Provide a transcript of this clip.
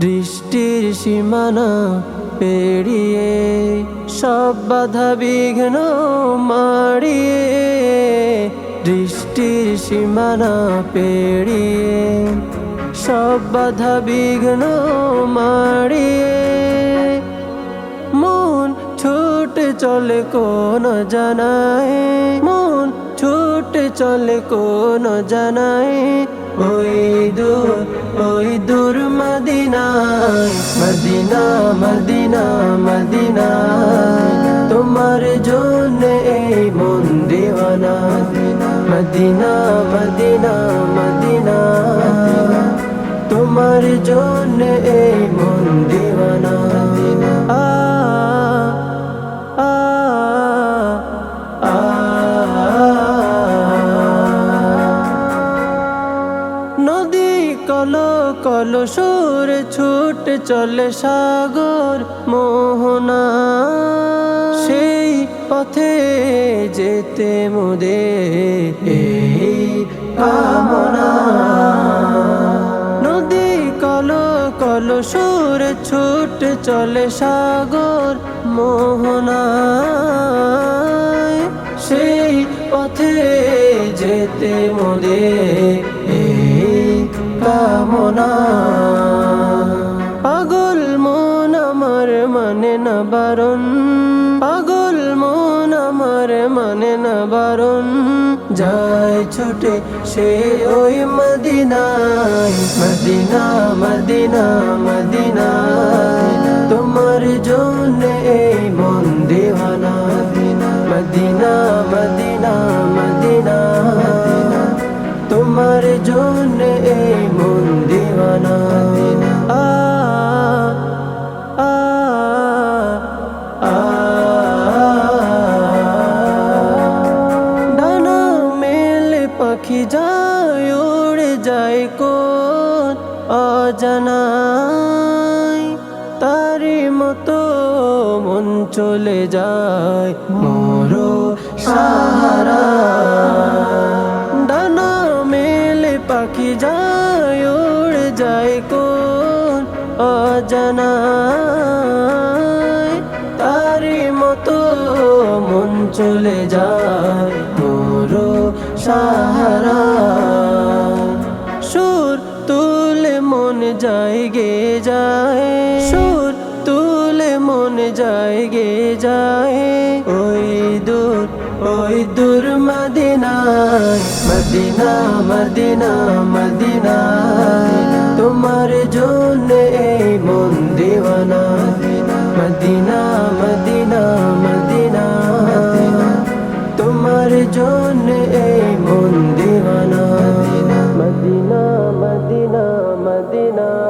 দৃষ্টির সীমানা পেরিয়ে সব বাধা বিঘ্ন মারিয়ে দৃষ্টির সীমানা পেরিয়ে সব বাধা বিঘ্ন মারিয়ে মন ছুটে চলে কোন জানায় মন চলে কোন জানায় ওই দূর ওই দূর মদিনায়, মদিনা মদিনা মদিনা। তোমার জন্য এই মদিনা মদিনা মদিনা। তোমার জন্য এই মন নদী কল কল সুর ছুট চলে সাগর মোহনা। সেই পথে যেতে মোদে কামনা। নদী কল কল সুর ছুট চলে সাগর মোহনা। সেই পথে যেতে মোদে কামনা। পাগল মন আমার মানে না বারণ। পাগল মন আমার মানে না বারণ। যায় ছুটে সে ওই মদিনায়। মদিনা মদিনা মদিনায় তোমার জন্য এই মন দিওয়ানা। Medina Medina Medina. তোমার জন্য এই পাখি যায়, উড়ে যায় কোন অজানায় তারি মতো মন চলে যায় মোরো সাহারা। ডানা মেলে পাখি যায়, উড়ে যায় কোন অজানায় তারি মতো মন চলে যায় মোরো সাহারা। সুর তুলে মন যায় গে যায়। সুর তুলে মন যায়গে যায়। ওই দূর ওই দূর মদিনায়, মদিনা মদিনা মদিনা। তোমার জন্য এই মন দিওয়ানা। Medina Medina Medina. তোমার জন্য মদিনা